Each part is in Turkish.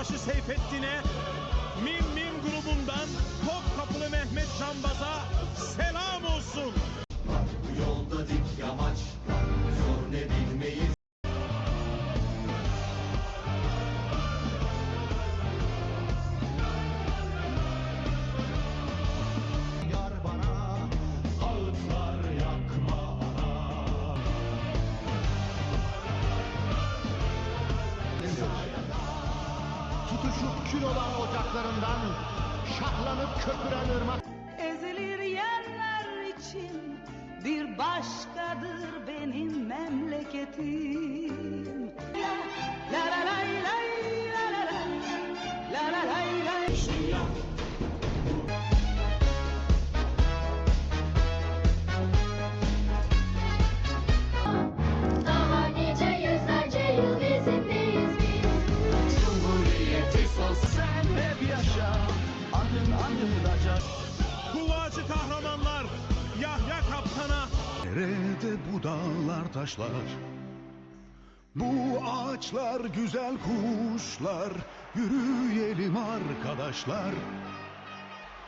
Yüzbaşı Seyfettin'e, Mim Mim grubundan Topkapılı Mehmet Cambaz'a selam Tutuşup kül olan ocaklarından şahlanıp köpüren ırmak Ezilir yerler için bir başkadır benim memleketim. La la la lay lay la la lay la la lay Anılacak Kuvacı kahramanlar Yahya Kaptan'a. Nerede bu dağlar taşlar? Bu ağaçlar güzel kuşlar Yürüyelim arkadaşlar.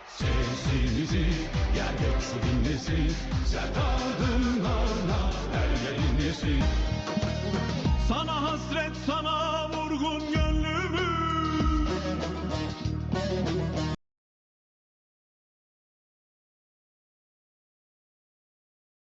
Sesimizi yer hepsi dinlesin Sertadımlarına her yer inlesin Sana hasret sana vurgun